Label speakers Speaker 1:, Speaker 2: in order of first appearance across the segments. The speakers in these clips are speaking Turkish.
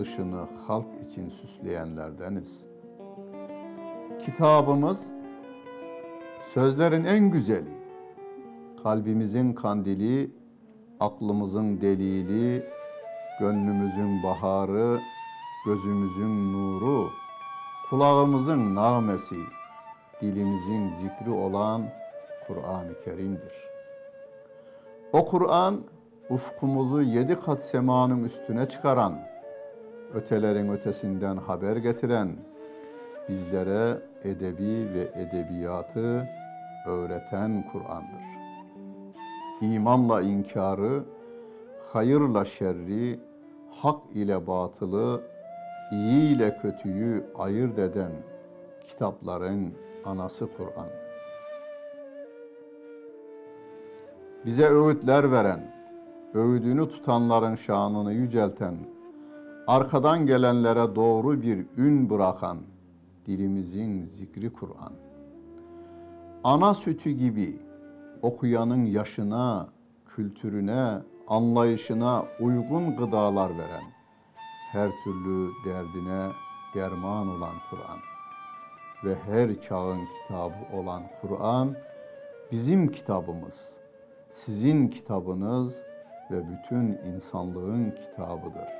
Speaker 1: dışını halk için süsleyenlerdeniz. Kitabımız sözlerin en güzeli, kalbimizin kandili, aklımızın delili, gönlümüzün baharı, gözümüzün nuru, kulağımızın nağmesi, dilimizin zikri olan Kur'an-ı Kerim'dir. O Kur'an ufkumuzu yedi kat semanın üstüne çıkaran, ötelerin ötesinden haber getiren, bizlere edebi ve edebiyatı öğreten Kur'an'dır. İmanla inkarı, hayırla şerri, hak ile batılı, iyi ile kötüyü ayırt eden kitapların anası Kur'an. Bize öğütler veren, öğüdünü tutanların şanını yücelten, arkadan gelenlere doğru bir ün bırakan dilimizin zikri Kur'an. Ana sütü gibi okuyanın yaşına, kültürüne, anlayışına uygun gıdalar veren, her türlü derdine derman olan Kur'an ve her çağın kitabı olan Kur'an bizim kitabımız, sizin kitabınız ve bütün insanlığın kitabıdır.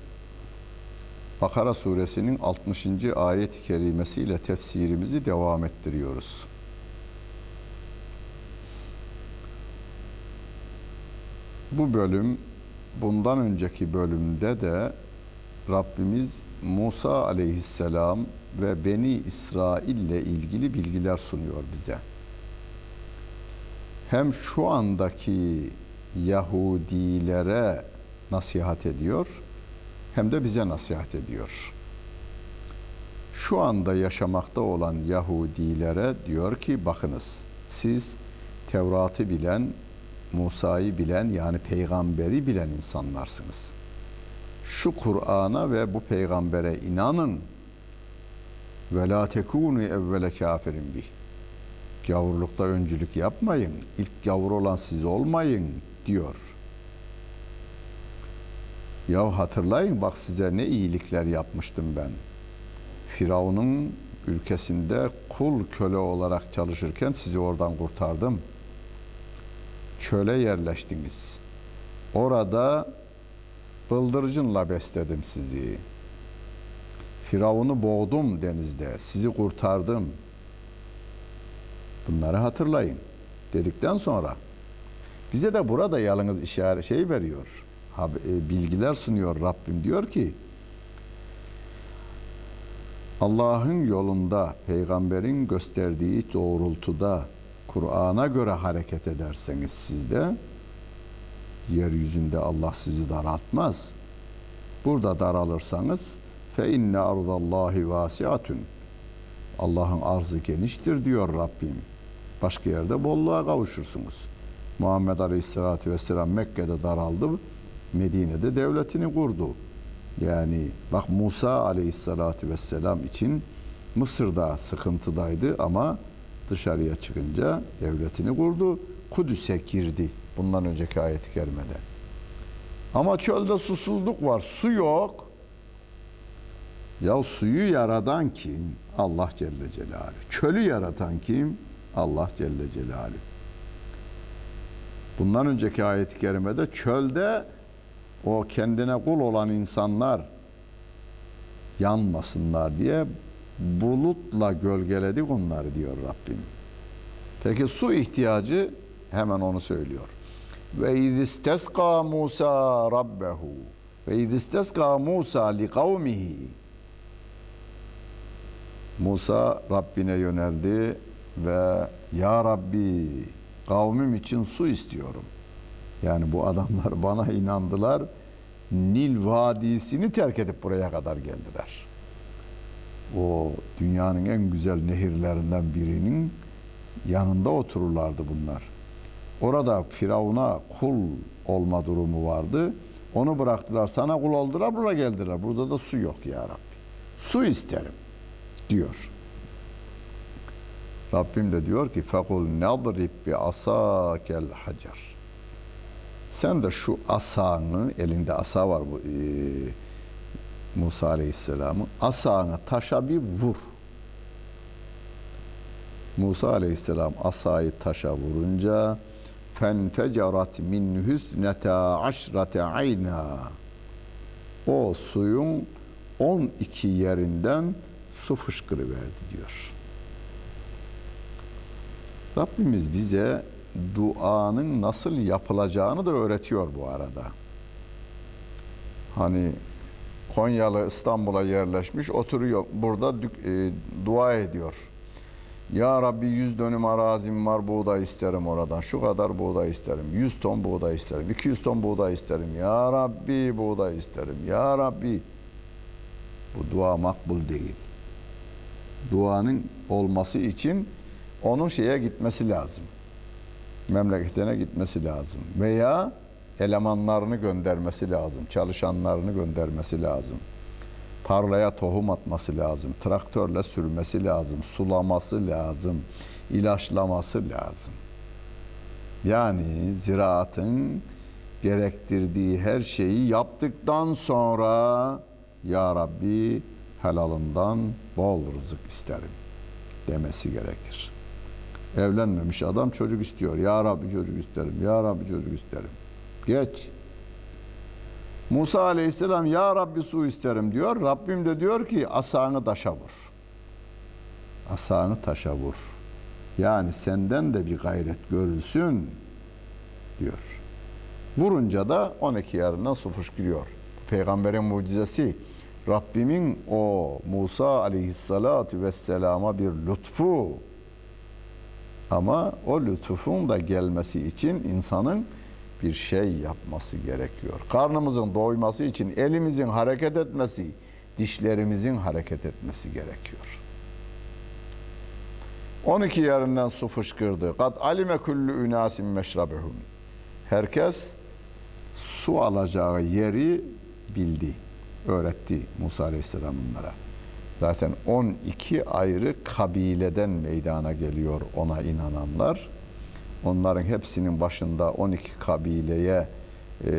Speaker 1: Bakara suresinin 60. ayet-i kerimesiyle tefsirimizi devam ettiriyoruz. Bu bölüm bundan önceki bölümde de Rabbimiz Musa aleyhisselam ve Beni İsrail ile ilgili bilgiler sunuyor bize. Hem şu andaki Yahudilere nasihat ediyor hem de bize nasihat ediyor. Şu anda yaşamakta olan Yahudilere diyor ki bakınız siz Tevrat'ı bilen, Musa'yı bilen yani peygamberi bilen insanlarsınız. Şu Kur'an'a ve bu peygambere inanın. Ve la tekunu evvele kafirin bih. Gavurlukta öncülük yapmayın. İlk gavur olan siz olmayın diyor. Ya hatırlayın bak size ne iyilikler yapmıştım ben. Firavun'un ülkesinde kul köle olarak çalışırken sizi oradan kurtardım. Çöle yerleştiniz. Orada bıldırcınla besledim sizi. Firavun'u boğdum denizde. Sizi kurtardım. Bunları hatırlayın dedikten sonra bize de burada yalnız işaret şey veriyor bilgiler sunuyor Rabbim diyor ki Allah'ın yolunda peygamberin gösterdiği doğrultuda Kur'an'a göre hareket ederseniz siz de yeryüzünde Allah sizi daraltmaz. Burada daralırsanız fe inne ardallahi vasiatun. Allah'ın arzı geniştir diyor Rabbim. Başka yerde bolluğa kavuşursunuz. Muhammed Aleyhisselatü Vesselam Mekke'de daraldı. Medine'de devletini kurdu. Yani bak Musa aleyhissalatü vesselam için Mısır'da sıkıntıdaydı ama dışarıya çıkınca devletini kurdu. Kudüs'e girdi bundan önceki ayet-i kerimede. Ama çölde susuzluk var, su yok. Ya suyu yaratan kim? Allah Celle Celaluhu. Çölü yaratan kim? Allah Celle Celaluhu. Bundan önceki ayet-i kerimede çölde o kendine kul olan insanlar yanmasınlar diye bulutla gölgeledik onları diyor Rabbim. Peki su ihtiyacı hemen onu söylüyor. Ve izistesqa Musa rabbehu ve izistesqa Musa li kavmihi Musa Rabbine yöneldi ve Ya Rabbi kavmim için su istiyorum. Yani bu adamlar bana inandılar. Nil Vadisi'ni terk edip buraya kadar geldiler. O dünyanın en güzel nehirlerinden birinin yanında otururlardı bunlar. Orada Firavun'a kul olma durumu vardı. Onu bıraktılar. Sana kul oldular, buraya geldiler. Burada da su yok ya Rabbi. Su isterim diyor. Rabbim de diyor ki nadrib bi asakel hacer. Sen de şu asanı elinde asa var bu e, Musa Aleyhisselam'ın asanı taşa bir vur. Musa Aleyhisselam asayı taşa vurunca fenfecerat min hüsnete aşrate ayna o suyun 12 yerinden su fışkırıverdi diyor. Rabbimiz bize duanın nasıl yapılacağını da öğretiyor bu arada. Hani Konyalı İstanbul'a yerleşmiş, oturuyor burada e, dua ediyor. Ya Rabbi 100 dönüm arazim var buğday isterim oradan. Şu kadar buğday isterim. 100 ton buğday isterim. 200 ton buğday isterim. Ya Rabbi buğday isterim. Ya Rabbi. Bu dua makbul değil. Duanın olması için onun şeye gitmesi lazım. Memleketine gitmesi lazım. Veya elemanlarını göndermesi lazım. Çalışanlarını göndermesi lazım. Tarlaya tohum atması lazım. Traktörle sürmesi lazım. Sulaması lazım. ilaçlaması lazım. Yani ziraatın gerektirdiği her şeyi yaptıktan sonra Ya Rabbi helalından bol rızık isterim demesi gerekir. Evlenmemiş adam çocuk istiyor. Ya Rabbi çocuk isterim. Ya Rabbi çocuk isterim. Geç. Musa aleyhisselam ya Rabbi su isterim diyor. Rabbim de diyor ki asanı taşa vur. Asanı taşa vur. Yani senden de bir gayret görülsün diyor. Vurunca da 12 yerinden su fışkırıyor. Peygamberin mucizesi Rabbimin o Musa aleyhissalatu vesselama bir lütfu. Ama o lütfun da gelmesi için insanın bir şey yapması gerekiyor. Karnımızın doyması için elimizin hareket etmesi, dişlerimizin hareket etmesi gerekiyor. 12 yerinden su fışkırdı. Kad alime kullu ünasin meşrabehum. Herkes su alacağı yeri bildi, öğretti Musa Aleyhisselam onlara. Zaten 12 ayrı kabileden meydana geliyor ona inananlar. Onların hepsinin başında 12 kabileye e,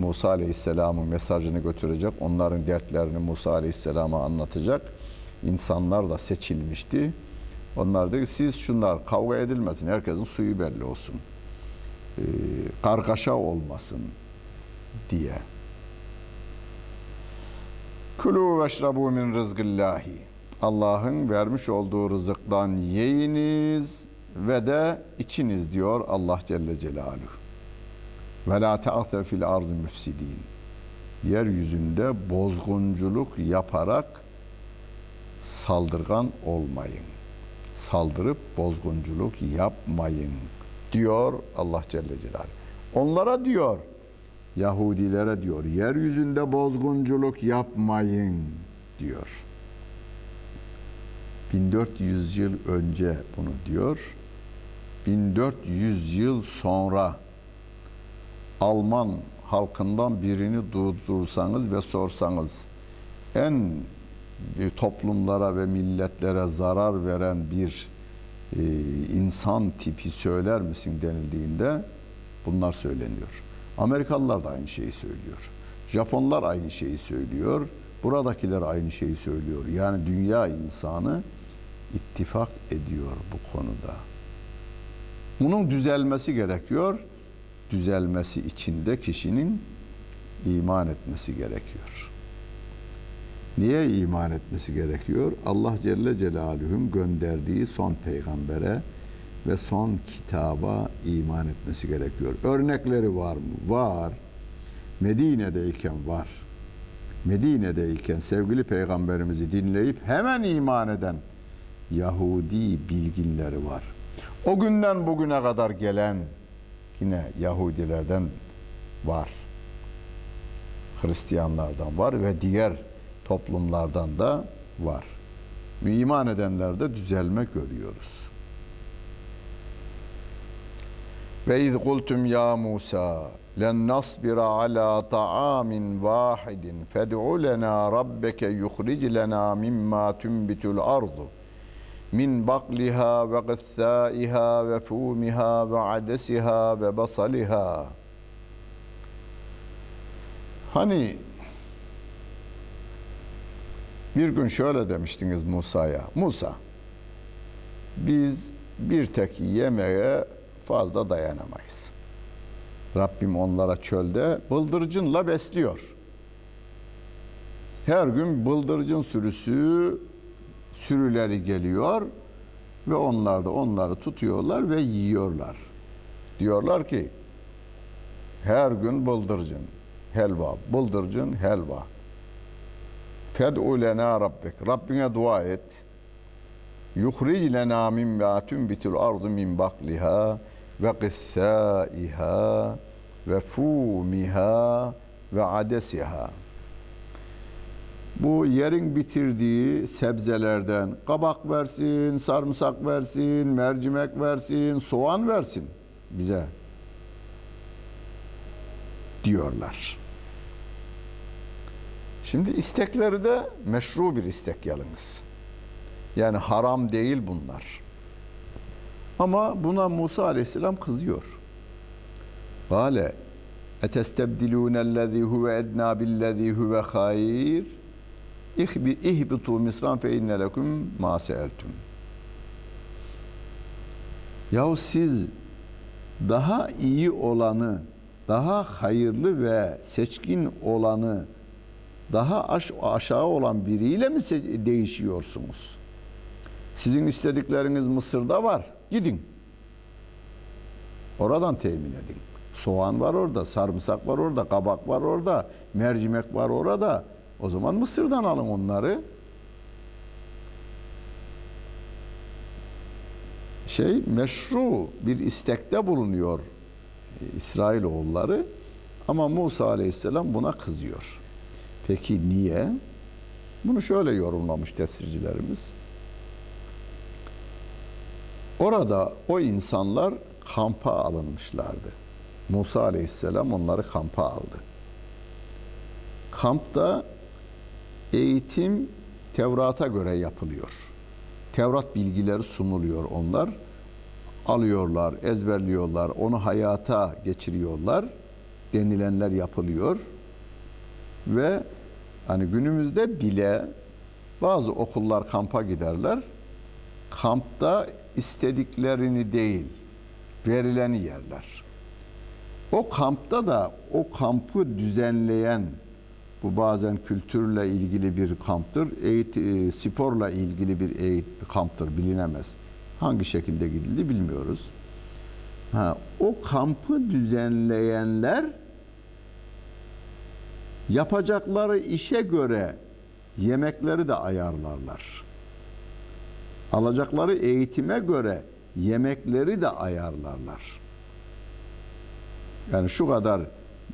Speaker 1: Musa Aleyhisselam'ın mesajını götürecek. Onların dertlerini Musa Aleyhisselam'a anlatacak. İnsanlar da seçilmişti. Onlar dedi siz şunlar kavga edilmesin. Herkesin suyu belli olsun. E, kargaşa olmasın diye. Kulu veşrabu min rızgıllahi. Allah'ın vermiş olduğu rızıktan yiyiniz ve de içiniz diyor Allah Celle Celaluhu. Ve la ta'the fil arz müfsidin. Yeryüzünde bozgunculuk yaparak saldırgan olmayın. Saldırıp bozgunculuk yapmayın diyor Allah Celle Celaluhu. Onlara diyor Yahudilere diyor yeryüzünde bozgunculuk yapmayın diyor. 1400 yıl önce bunu diyor. 1400 yıl sonra Alman halkından birini durdursanız ve sorsanız en toplumlara ve milletlere zarar veren bir e, insan tipi söyler misin denildiğinde bunlar söyleniyor. Amerikalılar da aynı şeyi söylüyor. Japonlar aynı şeyi söylüyor. Buradakiler aynı şeyi söylüyor. Yani dünya insanı ittifak ediyor bu konuda. Bunun düzelmesi gerekiyor. Düzelmesi için de kişinin iman etmesi gerekiyor. Niye iman etmesi gerekiyor? Allah Celle Celaluhu'nun gönderdiği son peygambere ve son kitaba iman etmesi gerekiyor. Örnekleri var mı? Var. Medine'deyken var. Medine'deyken sevgili peygamberimizi dinleyip hemen iman eden Yahudi bilginleri var. O günden bugüne kadar gelen yine Yahudilerden var. Hristiyanlardan var ve diğer toplumlardan da var. İman edenlerde düzelme görüyoruz. Ve iz kultum ya Musa len nasbira ala ta'amin vahidin fed'u lena rabbeke yukhric lena mimma tunbitul ardu min bakliha ve gıthaiha ve fumiha ve adesiha ve basaliha Hani bir gün şöyle demiştiniz Musa'ya. Musa, biz bir tek yemeğe fazla dayanamayız. Rabbim onlara çölde bıldırcınla besliyor. Her gün bıldırcın sürüsü sürüleri geliyor ve onlar da onları tutuyorlar ve yiyorlar. Diyorlar ki her gün bıldırcın, helva, bıldırcın, helva. Fed'u lena rabbek. Rabbine dua et. Yuhric lena mimma tunbitul ardu min bakliha ve qithaiha ve fumiha ve adesiha. Bu yerin bitirdiği sebzelerden kabak versin, sarımsak versin, mercimek versin, soğan versin bize diyorlar. Şimdi istekleri de meşru bir istek yalnız. Yani haram değil bunlar. Ama buna Musa aleyhisselam kızıyor. Kale etestebdilûnellezî huve ednâ billezî huve hayır ihbitu misran fe inne lekum ma seeltum. Yahu siz daha iyi olanı, daha hayırlı ve seçkin olanı daha aş aşağı olan biriyle mi değişiyorsunuz? Sizin istedikleriniz Mısır'da var. Gidin. Oradan temin edin. Soğan var orada, sarımsak var orada, kabak var orada, mercimek var orada. O zaman Mısır'dan alın onları. Şey meşru bir istekte bulunuyor e, İsrailoğulları ama Musa Aleyhisselam buna kızıyor. Peki niye? Bunu şöyle yorumlamış tefsircilerimiz. Orada o insanlar kampa alınmışlardı. Musa Aleyhisselam onları kampa aldı. Kampta eğitim Tevrat'a göre yapılıyor. Tevrat bilgileri sunuluyor onlar. Alıyorlar, ezberliyorlar, onu hayata geçiriyorlar. Denilenler yapılıyor. Ve hani günümüzde bile bazı okullar kampa giderler. Kampta istediklerini değil, verileni yerler. O kampta da o kampı düzenleyen bu bazen kültürle ilgili bir kamptır, eğit- e, sporla ilgili bir eğit- kamptır bilinemez. Hangi şekilde gidildi bilmiyoruz. Ha, o kampı düzenleyenler yapacakları işe göre yemekleri de ayarlarlar. Alacakları eğitime göre yemekleri de ayarlarlar. Yani şu kadar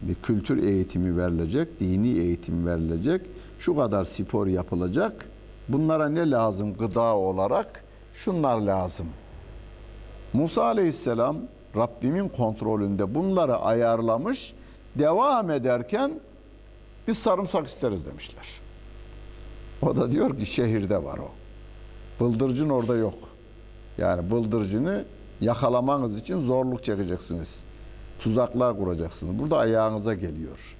Speaker 1: bir kültür eğitimi verilecek, dini eğitim verilecek, şu kadar spor yapılacak. Bunlara ne lazım gıda olarak? Şunlar lazım. Musa Aleyhisselam Rabbimin kontrolünde bunları ayarlamış, devam ederken biz sarımsak isteriz demişler. O da diyor ki şehirde var o. Bıldırcın orada yok. Yani bıldırcını yakalamanız için zorluk çekeceksiniz. Tuzaklar kuracaksınız. Burada ayağınıza geliyor.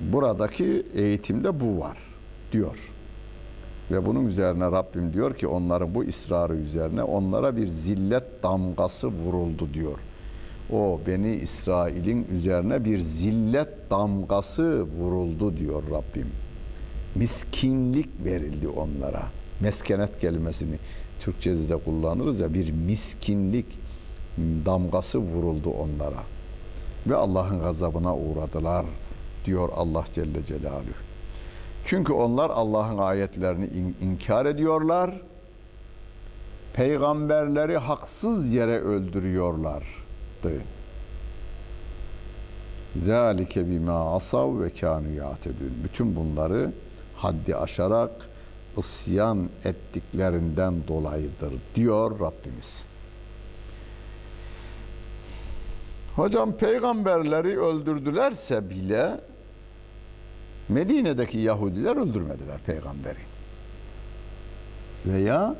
Speaker 1: Buradaki eğitimde bu var diyor. Ve bunun üzerine Rabbim diyor ki onların bu ısrarı üzerine onlara bir zillet damgası vuruldu diyor. O Beni İsrail'in üzerine bir zillet damgası vuruldu diyor Rabbim. Miskinlik verildi onlara. Meskenet kelimesini Türkçe'de de kullanırız ya bir miskinlik damgası vuruldu onlara. Ve Allah'ın gazabına uğradılar diyor Allah Celle Celaluhu. Çünkü onlar Allah'ın ayetlerini in- inkar ediyorlar. Peygamberleri haksız yere öldürüyorlardı. Zalike bima asav ve kanu yatedun. Bütün bunları haddi aşarak isyan ettiklerinden dolayıdır diyor Rabbimiz. Hocam peygamberleri öldürdülerse bile Medine'deki Yahudiler öldürmediler peygamberi. Veya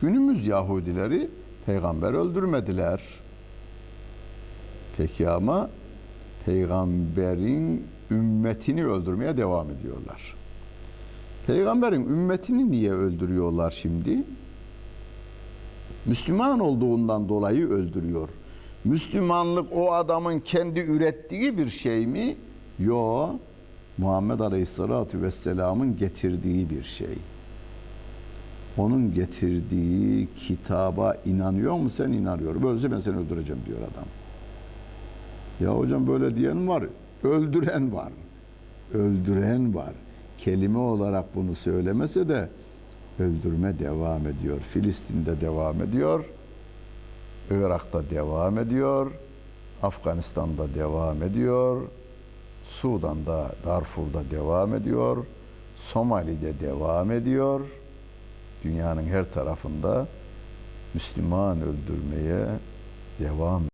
Speaker 1: günümüz Yahudileri peygamber öldürmediler. Peki ama peygamberin ümmetini öldürmeye devam ediyorlar. Peygamberin ümmetini niye öldürüyorlar şimdi? Müslüman olduğundan dolayı öldürüyor. Müslümanlık o adamın kendi ürettiği bir şey mi? Yo. Muhammed Aleyhisselatü Vesselam'ın getirdiği bir şey. Onun getirdiği kitaba inanıyor mu sen inanıyor. Böylece ben seni öldüreceğim diyor adam. Ya hocam böyle diyen var. Öldüren var. Öldüren var. Kelime olarak bunu söylemese de öldürme devam ediyor. Filistin'de devam ediyor. Irak'ta devam ediyor. Afganistan'da devam ediyor. Sudan'da, Darfur'da devam ediyor. Somali'de devam ediyor. Dünyanın her tarafında Müslüman öldürmeye devam